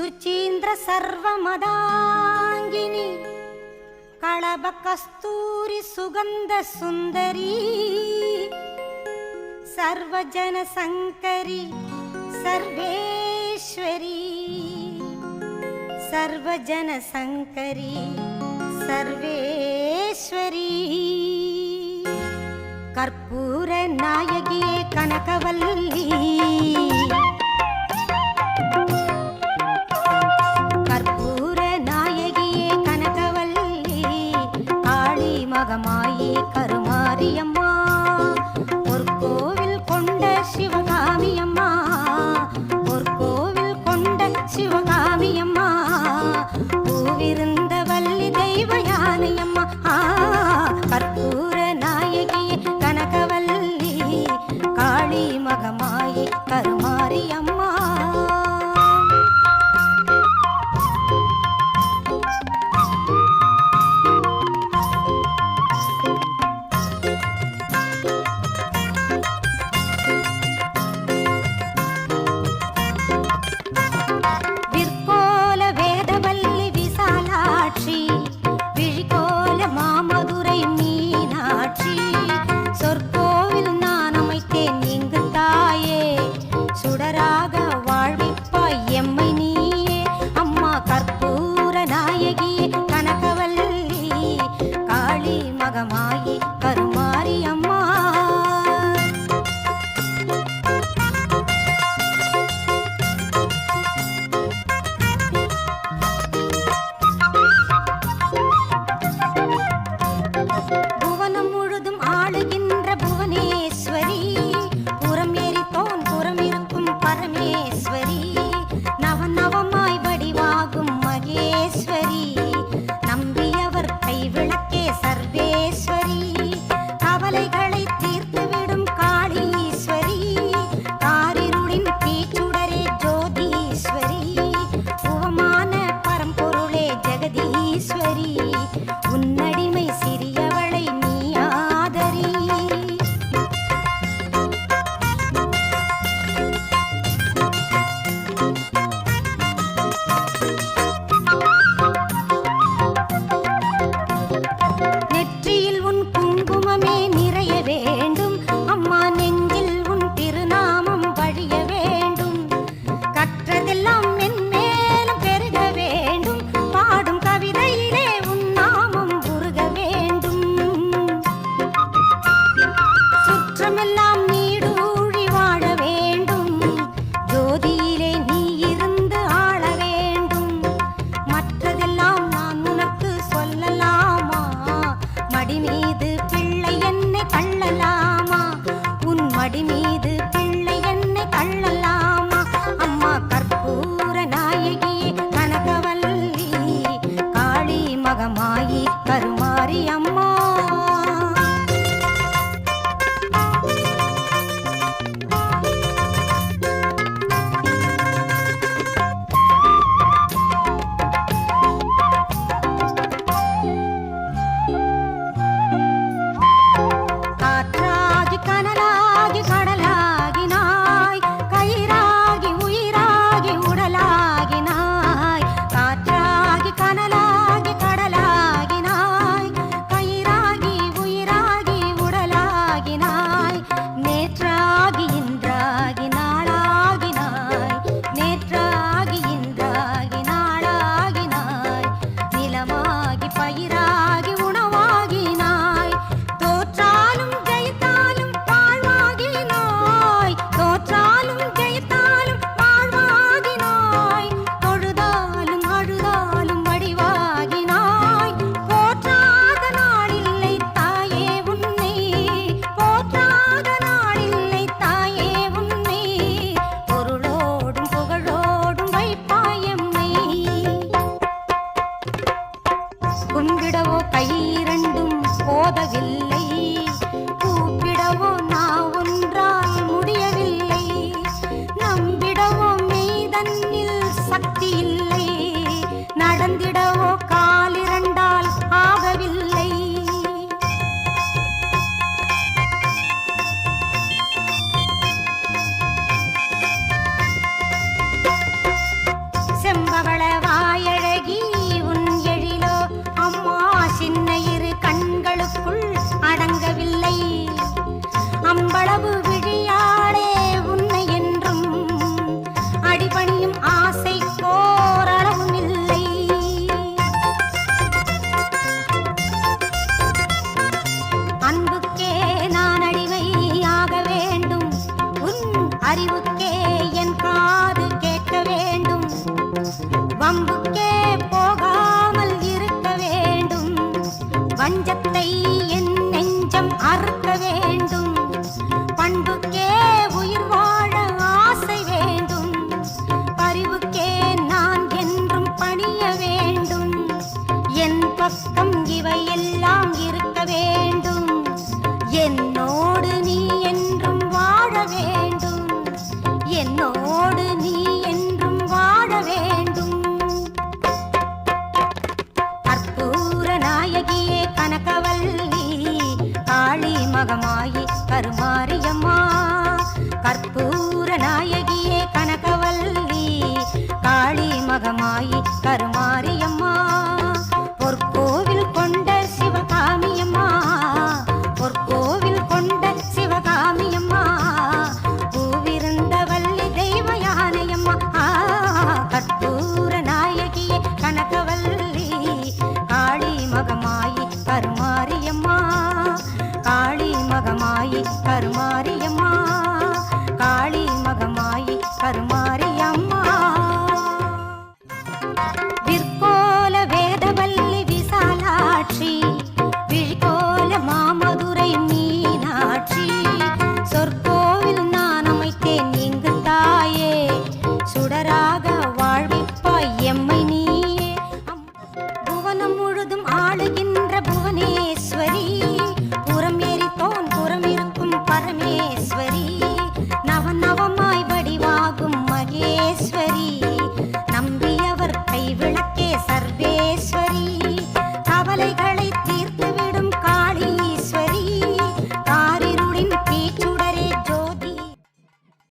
சுச்சீந்திர சர்வமதாங்கினி களப கஸ்தூரி சுகந்த சுந்தரி சர்வஜன சங்கரி சர்வேஸ்வரி சர்வஜன சங்கரி சர்வேஸ்வரி. கற்பூர நாயகியே கனகவல்லி கருமாரியம்மா என்னை தள்ளலாமா? உன் மடிமே கையிரண்டும் போதவில்லை. பஞ்சத்தை என் நெஞ்சம் அறுக்கவே मारि